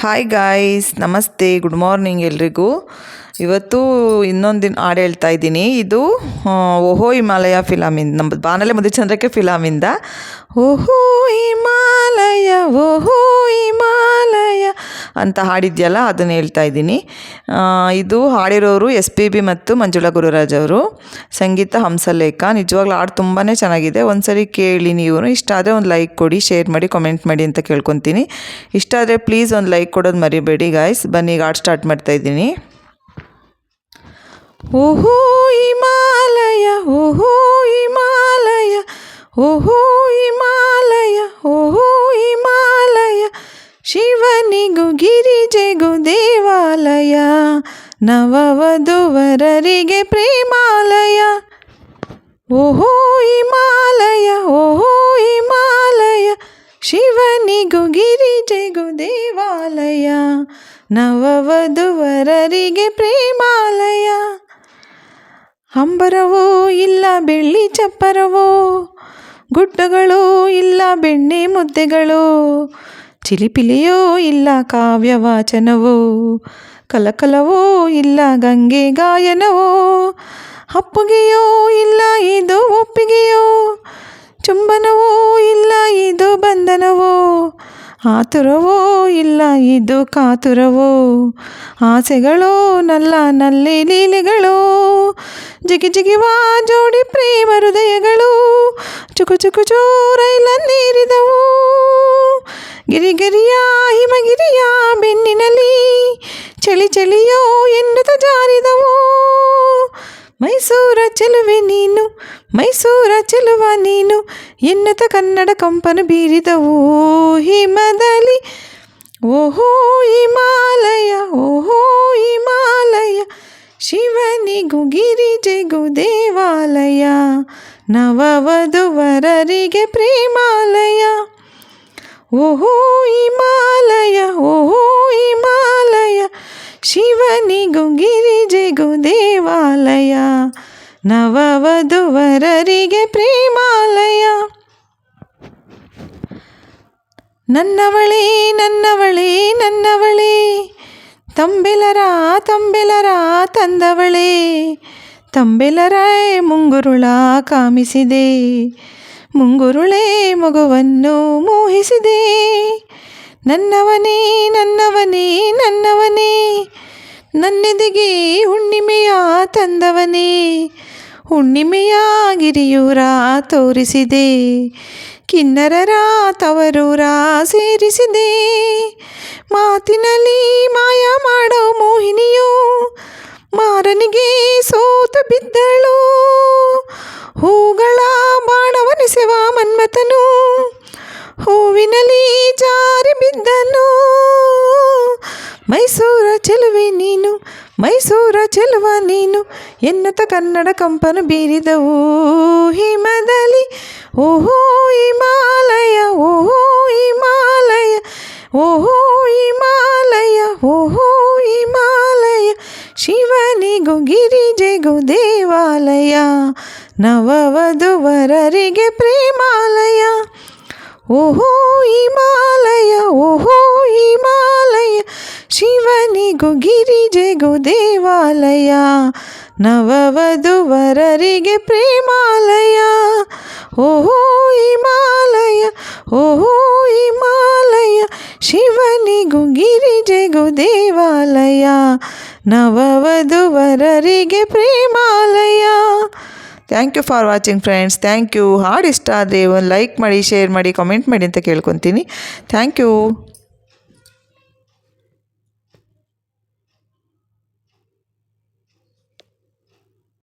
Hi guys ನಮಸ್ತೆ good morning ಎಲ್ರಿಗೂ. ಇವತ್ತು ಇನ್ನೊಂದು ದಿನ ಹಾಡು ಹೇಳ್ತಾ ಇದ್ದೀನಿ. ಇದು ಓಹೋ ಹಿಮಾಲಯ ಫಿಲಮಿಂದ, ನಮ್ಮ ಬಾನಲೆ ಮಧುಚಂದ್ರಕ್ಕೆ ಫಿಲಮಿಂದ. ಓಹೋ ಹಿಮಾಲಯ ಓಹೋ ಹಿಮಾಲಯ ಅಂತ ಹಾಡಿದ್ಯಲ್ಲ, ಅದನ್ನು ಹೇಳ್ತಾ ಇದ್ದೀನಿ. ಇದು ಹಾಡಿರೋರು ಎಸ್ ಪಿ ಬಿ ಮತ್ತು ಮಂಜುಳಾ ಗುರುರಾಜ್ ಅವರು. ಸಂಗೀತ ಹಂಸಲೇಖ, ನಿಜವಾಗ್ಲೂ ಹಾಡು ತುಂಬಾ ಚೆನ್ನಾಗಿದೆ. ಒಂದ್ಸರಿ ಕೇಳಿ ನೀವು. ಇಷ್ಟ ಆದರೆ ಒಂದು ಲೈಕ್ ಕೊಡಿ, ಶೇರ್ ಮಾಡಿ, ಕಮೆಂಟ್ ಮಾಡಿ ಅಂತ ಕೇಳ್ಕೊತೀನಿ. ಇಷ್ಟ ಆದರೆ ಪ್ಲೀಸ್ ಒಂದು ಲೈಕ್ ಕೊಡೋದು ಮರಿಬೇಡಿ ಗಾಯ್ಸ್ ಬನ್ನಿ, ಈಗ ಹಾಡು ಸ್ಟಾರ್ಟ್ ಮಾಡ್ತಾ ಇದ್ದೀನಿ. ಓಹೋ ಹಿಮಾಲಯ ಓಹೋ ಹಿಮಾಲಯ ಓಹೋ ಹಿಮಾಲಯ ಓಹೋ ಹಿಮಾಲಯ ಶಿವನಿಗೂ ಗಿರಿಜೆಗೂ ದೇವಾಲಯ ನವವಧುವರರಿಗೆ ಪ್ರೇಮಾಲಯ ಓಹೋ ಹಿಮಾಲಯ ಓಹೋ ಹಿಮಾಲಯ ಶಿವನಿಗೂ ಗಿರಿಜೆಗೂ ದೇವಾಲಯ ನವವಧುವರರಿಗೆ ಪ್ರೇಮಾಲಯ ಅಂಬರವೋ ಇಲ್ಲ, ಬೆಳ್ಳಿ ಚಪ್ಪರವೋ, ಗುಡ್ಡಗಳು ಇಲ್ಲ, ಬೆಣ್ಣೆ ಮುದ್ದೆಗಳು, ಚಿಲಿಪಿಲಿಯೋ ಇಲ್ಲ ಕಾವ್ಯ ವಾಚನವೋ ಕಲಕಲವೋ ಇಲ್ಲ, ಗಂಗೆ ಗಾಯನವೋ ಅಪ್ಪುಗೆಯೋ ಇಲ್ಲ, ಇದು ಒಪ್ಪಿಗೆಯೋ, ಚುಂಬನವೋ ಇಲ್ಲ, ಇದು ಬಂಧನವೋ ಆತುರವೋ ಇಲ್ಲ ಇದು ಕಾತುರವೋ? ಆಸೆಗಳೋ ನಲ್ಲ ನಲ್ಲಿ ಲೀಲೆಗಳು? ಜಿಗಿ ಜಿಗಿವಾ ಜೋಡಿ ಪ್ರೇಮ ಹೃದಯಗಳು? ಚುಕು ಚುಕು ಚೋರೈಲನ್ನೇರಿದವು ಗಿರಿಗಿರಿಯ ಹಿಮಗಿರಿಯ ಬೆನ್ನಿನಲ್ಲಿ, ಚಳಿ ಚಳಿಯೋ ಎನ್ನುತ್ತ ಜಾರಿದವು? ಮೈಸೂರ ಚೆಲುವೆ ನೀನು ಮೈಸೂರ ಚೆಲುವ ನೀನು ಎನ್ನುತ್ತ ಕನ್ನಡ ಕಂಪನು ಬೀರಿದವು ಹಿಮದಲ್ಲಿ ಓಹೋ ಹಿಮಾಲಯ ಓಹೋ ಹಿಮಾಲಯ ಶಿವನಿಗೂ ಗಿರಿಜೆಗೂ ದೇವಾಲಯ ನವವಧುವರರಿಗೆ ಪ್ರೇಮಾಲಯ ಓಹೋ ಹಿಮಾಲಯ ಓಹೋ ಹಿಮಾಲಯ ಶಿವನಿಗೂ ಗಿರಿಜೆಗೂ ದೇವಾಲಯ, ನವವಧುವರರಿಗೆ ಪ್ರೇಮಾಲಯ. ನನ್ನವಳೇ ನನ್ನವಳೇ ನನ್ನವಳೇ, ತಂಬಿಲರ ತಂಬಿಲರ ತಂದವಳೇ, ತಂಬೆಲರ ಮುಂಗುರುಳ ಕಾಮಿಸಿದೆ, ಮುಂಗುರುಳೇ ಮಗುವನ್ನು ಮೋಹಿಸಿದೆ. ನನ್ನವನೇ ನನ್ನವನೇ ನನ್ನವನೇ ನನ್ನೆದೆಗೆ ಹುಣ್ಣಿಮೆಯ ತಂದವನೇ. ಹುಣ್ಣಿಮೆಯ ಗಿರಿಯೂರ ತೋರಿಸಿದೆ. ಕಿನ್ನರರ ತವರೂರ ಸೇರಿಸಿದೆ. ಮಾತಿನಲ್ಲಿ ಮಾಯ ಮಾಡೋ ಮೋಹಿನಿಯು ಮಾರನಿಗೆ ಸೋತ ಬಿದ್ದಳು. ಹೂಗಳ ಬಾಣವನಿಸುವ ಮನ್ಮಥನು ಹೂವಿನಲ್ಲಿ ಜಾರಿ ಬಿದ್ದನು. ಮೈಸೂರ ಚೆಲುವೆ ನೀನು, ಮೈಸೂರ ಚೆಲುವ ನೀನು, ಎನ್ನುತ್ತ ಕನ್ನಡ ಕಂಪನು ಬೀರಿದವು. ಹಿಮದಲ್ಲಿ ಓಹೋ ಹಿಮಾಲಯ ಓಹೋ ಹಿಮಾಲಯ ಓಹೋ ಹಿಮಾಲಯ ಓಹೋ ಹಿಮಾಲಯ, ಶಿವನಿಗೂ ಗಿರಿಜೆಗೂ ದೇವಾಲಯ, ನವವಧುವರರಿಗೆ ಪ್ರೇಮಾಲಯ. ಓಹೋ ಹಿಮಾಲಯ ಓಹೋ ಹಿಮಾಲಯ ಶಿವನಿಗೂ ಗಿರಿಜೆಗೂ ದೇವಾಲಯ, ನವವಧುವರರಿಗೆ ಪ್ರೇಮಾಲಯ. ಓಹೋ ಹಿಮಾಲಯ ಓಹೋ ಹಿಮಾಲಯ ಶಿವನಿಗೂ ಗಿರಿಜೆಗೂ ದೇವಾಲಯ, ನವವಧುವರರಿಗೆ ಪ್ರೇಮಾಲಯ. Thank you for watching friends thank you ಹಾಡು ಇಷ್ಟ ಆದರೆ ಒಂದು ಲೈಕ್ ಮಾಡಿ ಶೇರ್ ಮಾಡಿ ಕಾಮೆಂಟ್ ಮಾಡಿ ಅಂತ ಕೇಳ್ಕೊತೀನಿ. Thank you